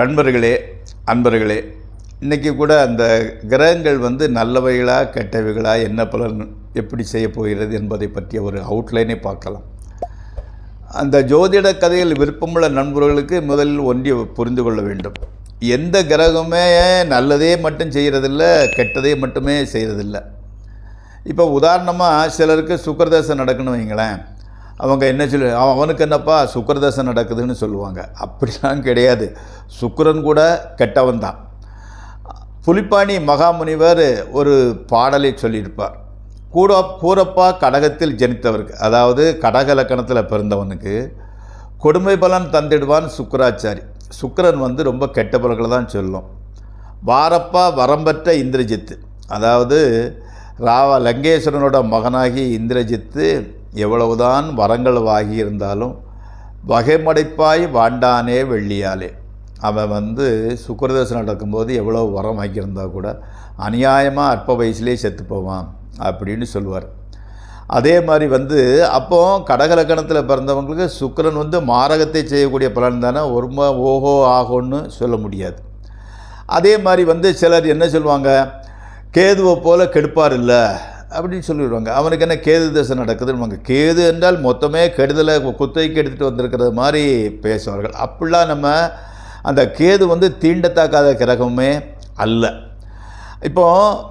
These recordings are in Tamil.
நண்பர்களே அன்பர்களே இன்றைக்கி கூட அந்த கிரகங்கள் வந்து நல்லவைகளா கெட்டவைகளா என்ன பலன் எப்படி செய்ய போகிறது என்பதை பற்றிய ஒரு அவுட்லைனை பார்க்கலாம். அந்த ஜோதிட கதையில் விருப்பமுள்ள நண்பர்களுக்கு முதலில் ஒன்றிய புரிந்து கொள்ள வேண்டும். எந்த கிரகமே நல்லதே மட்டும் செய்கிறதில்ல கெட்டதே மட்டுமே செய்கிறதில்ல. இப்போ உதாரணமாக சிலருக்கு சுக்கரதேசம் நடக்குன்னு வைங்களேன். அவங்க என்ன சொல்லு அவனுக்கு என்னப்பா? சுக்கரதசை நடக்குதுன்னு சொல்லுவாங்க. அப்படிலாம் கிடையாது. சுக்கரன் கூட கெட்டவன் தான். புலிப்பாணி மகாமுனிவர் ஒரு பாடலை சொல்லியிருப்பார். கூட கூரப்பா கடகத்தில் ஜனித்தவருக்கு அதாவது கடக இலக்கணத்தில் பிறந்தவனுக்கு கொடுமை பலன் தந்திடுவான் சுக்கராச்சாரி. சுக்கரன் வந்து ரொம்ப கெட்ட தான் சொல்லும். வாரப்பா வரம்பற்ற இந்திரஜித்து அதாவது ராவ லங்கேஸ்வரனோட மகனாகி இந்திரஜித்து எவ்வளவுதான் வரங்கள் வாகி இருந்தாலும் வகைமடைப்பாய் வாண்டானே வெள்ளியாலே. அவன் வந்து சுக்கரதேசம் நடக்கும்போது எவ்வளோ வரம் வாங்கியிருந்தா கூட அநியாயமாக அற்ப வயசுலேயே செத்து போவான் அப்படின்னு சொல்லுவார் அதே மாதிரி வந்து அப்போ கடகலக்கணத்தில் பிறந்தவங்களுக்கு சுக்கரன் வந்து மாரகத்தை செய்யக்கூடிய பலன் தானே ஒரு ஓஹோ ஆகோன்னு சொல்ல முடியாது. அதே மாதிரி வந்து சிலர் என்ன சொல்லுவாங்க கேதுவை போல கெடுப்பார் இல்லை அப்படின்னு சொல்லிடுவாங்க. அவனுக்கு என்ன கேது தசை நடக்குதுன்னு கேது என்றால் மொத்தமே கெடுதலை குத்தகைக்கு எடுத்துகிட்டு வந்திருக்கிறது மாதிரி பேசுவார்கள். அப்படிலாம் நம்ம அந்த கேது வந்து தீண்டத்தாக்காத கிரகமே அல்ல. இப்போ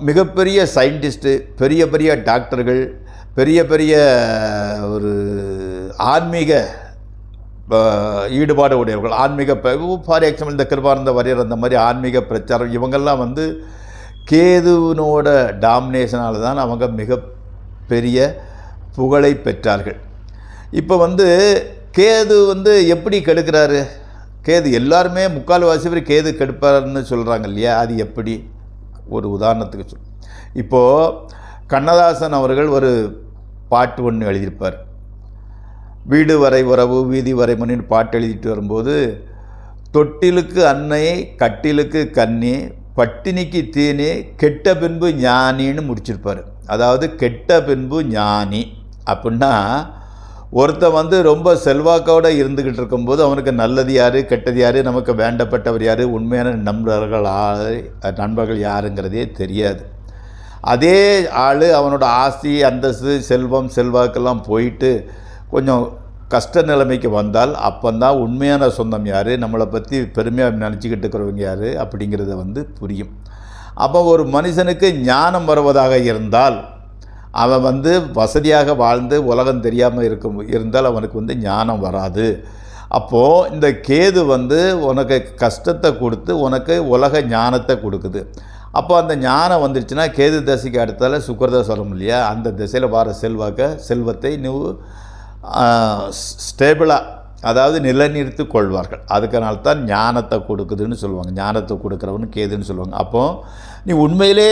மிகப்பெரிய சயின்டிஸ்ட்டு பெரிய பெரிய டாக்டர்கள் பெரிய பெரிய ஒரு ஆன்மீக ஈடுபாடு உடையவர்கள் ஆன்மீக ஃபார் எக்ஸாம்பிள் இந்த கிருபானந்த வரையர் அந்த மாதிரி ஆன்மீக பிரச்சாரம் இவங்கெல்லாம் வந்து கேதுவினோட டாமினேஷனால் தான் அவங்க மிக பெரிய புகழை பெற்றார்கள். இப்போ வந்து கேது வந்து எப்படி கெடுக்கிறாரு? கேது எல்லாருமே முக்கால்வாசி பேர் கேது கெடுப்பார்னு சொல்கிறாங்க இல்லையா? அது எப்படி? ஒரு உதாரணத்துக்கு சொல். இப்போது கண்ணதாசன் அவர்கள் ஒரு பாட்டு ஒன்று எழுதியிருப்பார். வீடு வரை உறவு வீதி வரை மணின்னு பாட்டு எழுதிட்டு வரும்போது தொட்டிலுக்கு அன்னை கட்டிலுக்கு கன்னி பட்டினிக்கு தீனி கெட்ட பின்பு ஞானின்னு முடிச்சிருப்பார். அதாவது கெட்ட பின்பு ஞானி அப்படின்னா ஒருத்தன் வந்து ரொம்ப செல்வாக்கோடு இருந்துக்கிட்டு இருக்கும்போது அவனுக்கு நல்லது யார் கெட்டது யார் நமக்கு வேண்டப்பட்டவர் யார் உண்மையான நண்பர்கள் நண்பர்கள் யாருங்கிறதே தெரியாது. அதே ஆள் அவனோட ஆஸ்தி அந்தஸ்து செல்வம் செல்வாக்கெல்லாம் போயிட்டு கொஞ்சம் கஷ்ட நிலைமைக்கு வந்தால் அப்போந்தான் உண்மையான சொந்தம் யார்? நம்மளை பற்றி பெருமையாக நினச்சிக்கிட்டு இருக்கிறவங்க யார்? அப்படிங்கிறத வந்து புரியும். அப்போ ஒரு மனுஷனுக்கு ஞானம் வருவதாக இருந்தால் அவன் வந்து வசதியாக வாழ்ந்து உலகம் தெரியாமல் இருக்கும் இருந்தால் அவனுக்கு வந்து ஞானம் வராது. அப்போது இந்த கேது வந்து உனக்கு கஷ்டத்தை கொடுத்து உனக்கு உலக ஞானத்தை கொடுக்குது. அப்போ அந்த ஞானம் வந்துருச்சுன்னா கேது தசைக்கு அடுத்தால சுக்கரதசை சொல்ல இல்லையா? அந்த திசையில் வர செல்வாக்க செல்வத்தை நீ ஸ்டேபிளாக அதாவது நிலைநிறுத்தி கொள்வார்கள். அதுக்கனால தான் ஞானத்தை கொடுக்குதுன்னு சொல்லுவாங்க. ஞானத்தை கொடுக்குறவனு கேதுன்னு சொல்லுவாங்க. அப்போது நீ உண்மையிலே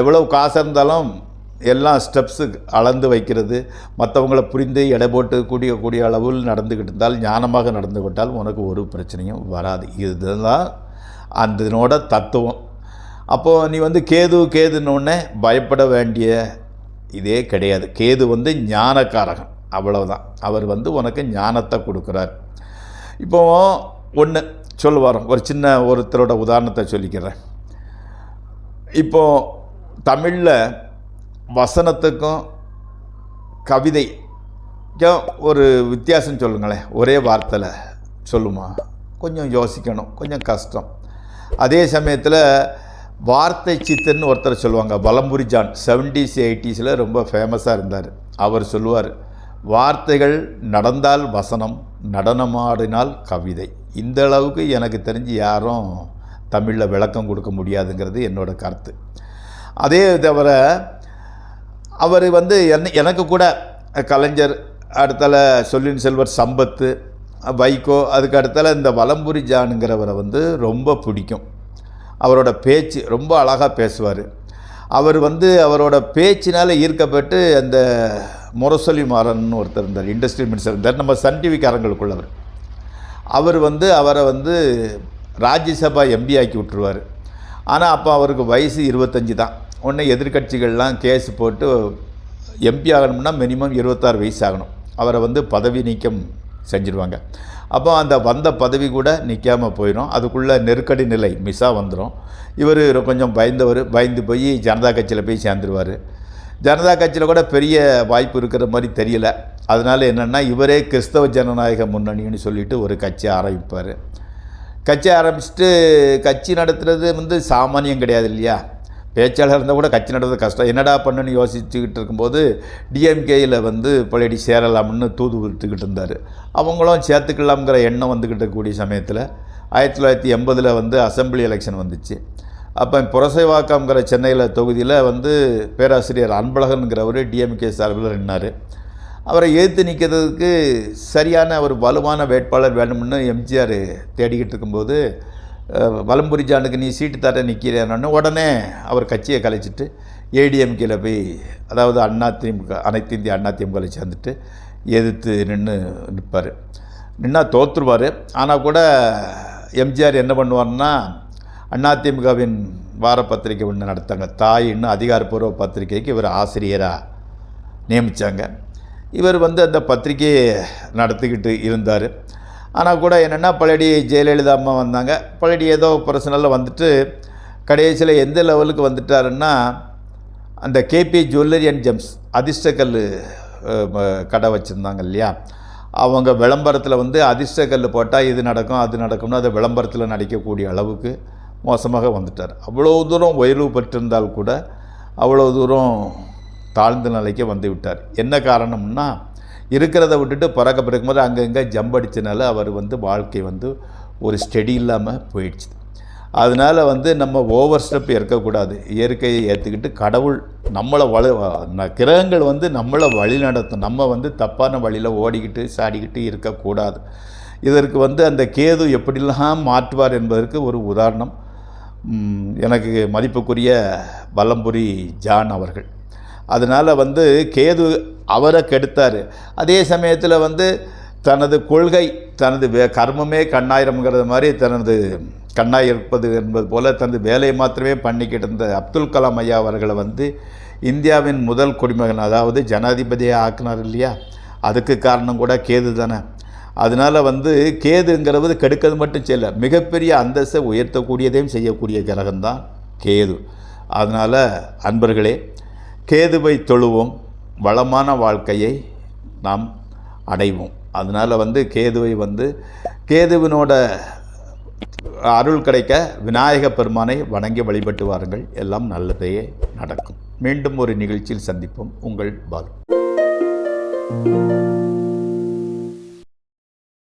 எவ்வளோ காசு இருந்தாலும் எல்லாம் ஸ்டெப்ஸு அளந்து வைக்கிறது. மற்றவங்கள புரிந்து எடை போட்டு கூடிய கூடிய அளவில் நடந்துக்கிட்டு இருந்தால் ஞானமாக நடந்து கொண்டால் உனக்கு ஒரு பிரச்சனையும் வராது. இதுதான் அதனோட தத்துவம். அப்போது நீ வந்து கேது கேதுன்னொடனே பயப்பட வேண்டிய இதே கிடையாது. கேது வந்து ஞானக்காரகன். அவ்வளவுதான். அவர் வந்து உனக்கு ஞானத்தை கொடுக்குறார். இப்போ ஒன்று சொல்லுவார் ஒரு சின்ன ஒருத்தரோட உதாரணத்தை சொல்லிக்கிறேன். இப்போ தமிழில் வசனத்துக்கும் கவிதைக்கும் ஒரு வித்தியாசம் சொல்லுங்களேன். ஒரே வார்த்தையில் சொல்லுமா? கொஞ்சம் யோசிக்கணும் கொஞ்சம் கஷ்டம். அதே சமயத்தில் வார்த்தை சித்தன்னு ஒருத்தர் சொல்லுவாங்க வலம்புரி ஜான் செவன்டிஸ் எயிட்டிஸில் ரொம்ப ஃபேமஸாக இருந்தார். அவர் சொல்லுவார் வார்த்தைகள் நடந்தால் வசனம் நடனமாடினால் கவிதை. இந்த அளவுக்கு எனக்கு தெரிஞ்சு யாரும் தமிழில் விளக்கம் கொடுக்க முடியாதுங்கிறது என்னோட கருத்து. அதே தவிர அவர் வந்து என்ன எனக்கு கூட கலைஞர் அடுத்தால சொல்லின் செல்வர் சம்பத்து வைகோ அதுக்கு அடுத்தால இந்த வலம்புரி ஜானுங்கிறவரை வந்து ரொம்ப பிடிக்கும். அவரோட பேச்சு ரொம்ப அழகாக பேசுவார். அவர் வந்து அவரோட பேச்சினால் ஈர்க்கப்பட்டு அந்த முரசொலி மாறன் ஒருத்தர் இருந்தார் இண்டஸ்ட்ரி மினிஸ்டர் இருந்தார் நம்ம சன் டிவிக்காரங்களுக்குள்ளவர். அவர் வந்து அவரை வந்து ராஜ்யசபா எம்பி ஆக்கி விட்டுருவார். ஆனால் அப்போ அவருக்கு வயசு இருபத்தஞ்சி தான். உடனே எதிர்க்கட்சிகள்லாம் கேஸ் போட்டு எம்பி ஆகணும்னா மினிமம் இருபத்தாறு வயசு ஆகணும். அவரை வந்து பதவி நீக்கம் செஞ்சிருவாங்க. அப்போ அந்த வந்த பதவி கூட நிற்காம போயிடும். அதுக்குள்ளே நெருக்கடி நிலை மிஸ்ஸாக வந்துடும் இவர் கொஞ்சம் பயந்தவர். பயந்து போய் ஜனதா கட்சியில் போய் சேர்ந்துருவார். ஜனதா கட்சியில் கூட பெரிய வாய்ப்பு இருக்கிற மாதிரி தெரியல. அதனால் என்னென்னா இவரே கிறிஸ்தவ ஜனநாயக முன்னணின்னு சொல்லிட்டு ஒரு கட்சி ஆரம்பிப்பார். கட்சி ஆரம்பிச்சுட்டு கட்சி நடத்துறது வந்து சாமானியம் கிடையாது இல்லையா? பேச்சாளர் இருந்தால் கூட கட்சி நடத்துறது கஷ்டம். என்னடா பண்ணுன்னு யோசிச்சுக்கிட்டு இருக்கும்போது டிஎம்கேயில் வந்து பழையடி சேரலாம்னு தூது விட்டுக்கிட்டு இருந்தார். அவங்களும் சேர்த்துக்கலாம்ங்கிற எண்ணம் வந்துக்கிட்டு இருக்கக்கூடிய சமயத்தில் ஆயிரத்தி தொள்ளாயிரத்தி எண்பதில் வந்து அசெம்பிளி எலெக்ஷன் வந்துச்சு. அப்போ புரசைவாக்கம்ங்கிற சென்னையில் தொகுதியில் வந்து பேராசிரியர் அன்பழகன்கிறவர் டிஎம்கே சார்பில் நின்னார். அவரை எதிர்த்து நிற்கிறதுக்கு சரியான ஒரு வலுவான வேட்பாளர் வேணும்னு எம்ஜிஆர் தேடிக்கிட்டு இருக்கும்போது அஹ், வலம்புரி ஜானுக்கு நீ சீட்டு தர நிற்கிறேன்னு உடனே அவர் கட்சியை கலைச்சிட்டு ஏடிஎம்கேல போய் அதாவது அண்ணா திமுக அனைத்து இந்திய அண்ணா திமுகவில் சேர்ந்துட்டு எதிர்த்து நின்று நிற்பார் நின்னா தோற்றுருவார் ஆனால் கூட எம்ஜிஆர் என்ன பண்ணுவார்னா அதிமுகவின் வார பத்திரிக்கை ஒன்று நடத்தாங்க தாயின்னு அதிகாரப்பூர்வ பத்திரிக்கைக்கு இவர் ஆசிரியராக நியமித்தாங்க இவர் வந்து அந்த பத்திரிக்கையை நடத்திக்கிட்டு இருந்தார். ஆனால் கூட என்னென்னா பழடி ஜெயலலிதா அம்மா வந்தாங்க. பழடி ஏதோ பர்சனலில் வந்துட்டு கடைசியில் எந்த லெவலுக்கு வந்துட்டாருன்னா அந்த கேபி ஜுவல்லரி அண்ட் ஜெம்ஸ் அதிர்ஷ்டக்கல் கடை வச்சுருந்தாங்க இல்லையா? அவங்க விளம்பரத்தில் வந்து அதிர்ஷ்டக்கல் போட்டால் இது நடக்கும் அது நடக்கும்னு அதை விளம்பரத்தில் நடிக்கக்கூடிய அளவுக்கு மோசமாக வந்துட்டார். அவ்வளோ தூரம் உயர்வு பெற்றிருந்தால் கூட அவ்வளோ தூரம் தாழ்ந்த நிலைக்கு வந்து விட்டார் என்ன காரணம்னா இருக்கிறத விட்டுட்டு பறக்க பிறக்கும்போது அங்கங்கே ஜம்ப் அடித்தனால அவர் வந்து வாழ்க்கை வந்து ஒரு ஸ்டெடி இல்லாமல் போயிடுச்சு. அதனால் வந்து நம்ம ஓவர் ஸ்டெப் இருக்கக்கூடாது இயற்கையை ஏற்றுக்கிட்டு கடவுள் நம்மளை வழி கிரகங்கள் வந்து நம்மளை வழி நடத்தும். நம்ம வந்து தப்பான வழியில் ஓடிக்கிட்டு சாடிக்கிட்டு இருக்கக்கூடாது. இதற்கு வந்து அந்த கேது எப்படிலாம் மாற்றுவார் என்பதற்கு ஒரு உதாரணம். எனக்கு மதிப்புக்குரிய வல்லம்புரி ஜான் அவர்கள். அதனால் வந்து கேது அவரை கெடுத்தார். அதே சமயத்தில் வந்து தனது கொள்கை தனது வே கர்மமே கண்ணாயிரம்ங்கிறது மாதிரி தனது கண்ணாய் இருப்பது என்பது போல் தனது வேலையை மாத்திரமே பண்ணிக்கிட்டு இருந்த அப்துல் கலாம் ஐயா அவர்களை வந்து இந்தியாவின் முதல் குடிமகன் அதாவது ஜனாதிபதியை ஆக்கினார் இல்லையா? அதுக்கு காரணம் கூட கேது தானே. அதனால் வந்து கேதுங்கிறது கெடுக்கிறது மட்டும் செய்யலை. மிகப்பெரிய அந்தஸ்தை உயர்த்தக்கூடியதையும் செய்யக்கூடிய கிரகம்தான் கேது. அதனால் அன்பர்களே கேதுவை தொழுவோம் வளமான வாழ்க்கையை நாம் அடைவோம். அதனால் வந்து கேதுவை வந்து கேதுவினோட அருள் கிடைக்க விநாயக பெருமானை வணங்கி வழிபட்டு வாருங்கள். எல்லாம் நல்லதையே நடக்கும். மீண்டும் ஒரு நிகழ்ச்சியில் சந்திப்போம். உங்கள் பாலு.